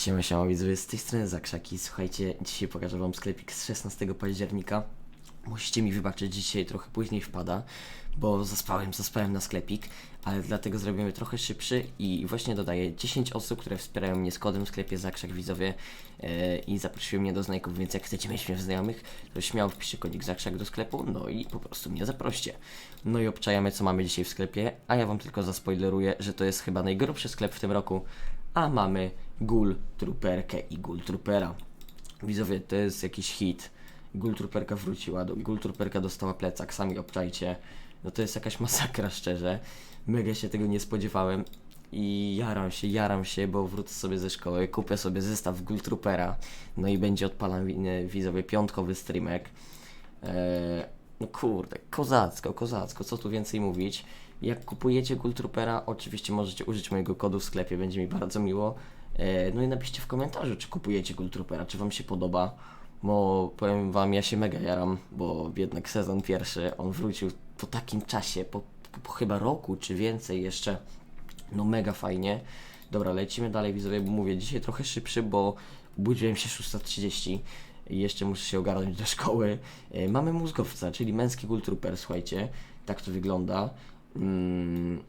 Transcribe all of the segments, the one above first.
Siema, siema widzowie, z tej strony Zakrzaki. Słuchajcie, dzisiaj pokażę wam sklepik z 16 października. Musicie mi wybaczyć, dzisiaj trochę później wpada, bo zaspałem, zaspałem na sklepik, ale dlatego zrobimy trochę szybszy i właśnie dodaję 10 osób, które wspierają mnie z kodem w sklepie Zakrzak widzowie e, i zaprosiły mnie do znajomych, więc jak chcecie mieć mnie w znajomych, to śmiało wpiszcie kodik Zakrzak do sklepu, no i po prostu mnie zaproście. No i obczajamy co mamy dzisiaj w sklepie, a ja wam tylko zaspoileruję, że to jest chyba najgrubszy sklep w tym roku, a mamy Ghoul Trooperkę i Ghoul Troopera. Widzowie, to jest jakiś hit. Ghoul Trooperka wróciła, do Ghoul Trooperka dostała plecak, sami obczajcie. No to jest jakaś masakra, szczerze. Mega się tego nie spodziewałem. I jaram się, jaram się, bo wrócę sobie ze szkoły, kupię sobie zestaw Ghoul Troopera, no i będzie odpalany widzowie piątkowy streamek. Eee, no kurde, kozacko, kozacko, co tu więcej mówić. Jak kupujecie Ghoul Troopera, oczywiście możecie użyć mojego kodu w sklepie, będzie mi bardzo miło. E, No i napiszcie w komentarzu, czy kupujecie Ghoul Troopera, czy wam się podoba. Bo powiem wam, ja się mega jaram, bo jednak sezon pierwszy, on wrócił po takim czasie, po, po chyba roku czy więcej jeszcze. No mega fajnie. Dobra, lecimy dalej widzowie, bo mówię dzisiaj trochę szybszy, bo obudziłem się 6.30 i jeszcze muszę się ogarnąć do szkoły. E, Mamy mózgowca, czyli męski Ghoul Trooper, słuchajcie. Tak to wygląda. Mm,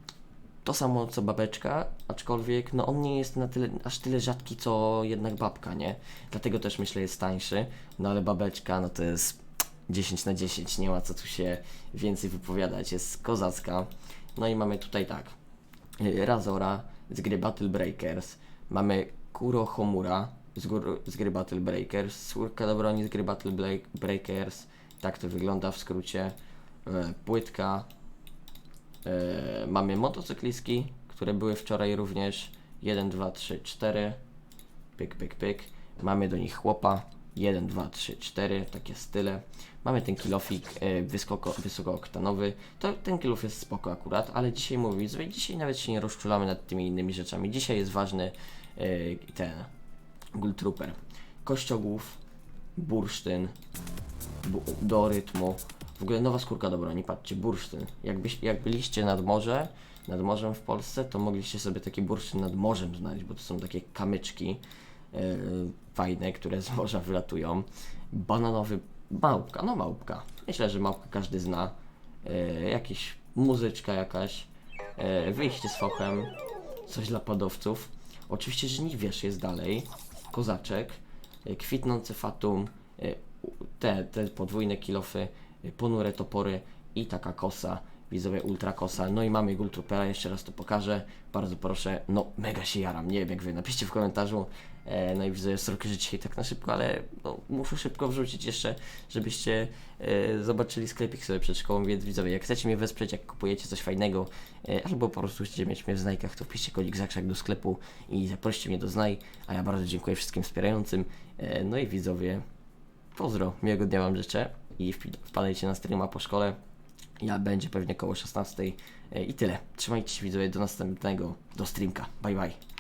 to samo co babeczka, aczkolwiek no on nie jest na tyle, aż tyle rzadki co jednak babka, nie? Dlatego też myślę jest tańszy, no ale babeczka no to jest 10 na 10, nie ma co tu się więcej wypowiadać, jest kozacka. No i mamy tutaj tak, y, Razora z gry Battle Breakers, mamy Kuro Homura z, gór, z gry Battle Breakers, Surka do broni z gry Battle Breakers, tak to wygląda w skrócie, E, płytka, E, mamy motocyklistki, które były wczoraj również. 1, 2, 3, 4. Pyk, pyk, pyk. Mamy do nich chłopa. 1, 2, 3, 4. Takie style. Mamy ten kilofik e, wysoko, wysokooktanowy. To, ten kilof jest spoko akurat, ale dzisiaj mówię, dzisiaj nawet się nie rozczulamy nad tymi innymi rzeczami. Dzisiaj jest ważny e, ten Ghoul Trooper. Kościogłów, bursztyn, bu- do rytmu. W ogóle nowa skórka do broni, patrzcie, bursztyn. Jakbyś, jak byliście nad morze, nad morzem w Polsce, to mogliście sobie taki bursztyn nad morzem znaleźć, bo to są takie kamyczki yy, fajne, które z morza wylatują. Bananowy małpka, no małpka. Myślę, że małpkę każdy zna. Yy, jakiś muzyczka jakaś, yy, wyjście z fochem, coś dla padowców. Oczywiście żniwiarz jest dalej, kozaczek, yy, kwitnące fatum, yy, te, te podwójne kilofy, y, ponure topory i taka kosa, widzowie ultra kosa. No i mamy Ghoul Troopera, jeszcze raz to pokażę. Bardzo proszę, no mega się jaram, nie wiem jak wy, napiszcie w komentarzu. E, no i widzowie, sorry, że dzisiaj tak na szybko, ale no, muszę szybko wrzucić jeszcze, żebyście e, zobaczyli sklepik sobie przed szkołą, więc widzowie, jak chcecie mnie wesprzeć, jak kupujecie coś fajnego, e, albo po prostu chcecie mieć mnie w znajkach, to wpiszcie kodik zakrzak do sklepu i zaproście mnie do znaj, a ja bardzo dziękuję wszystkim wspierającym. E, no i widzowie, Pozdro, miłego dnia Wam życzę i wpadajcie na streama po szkole. Ja będzie pewnie koło 16 i tyle. Trzymajcie się widzowie do następnego, do streamka. Bye bye.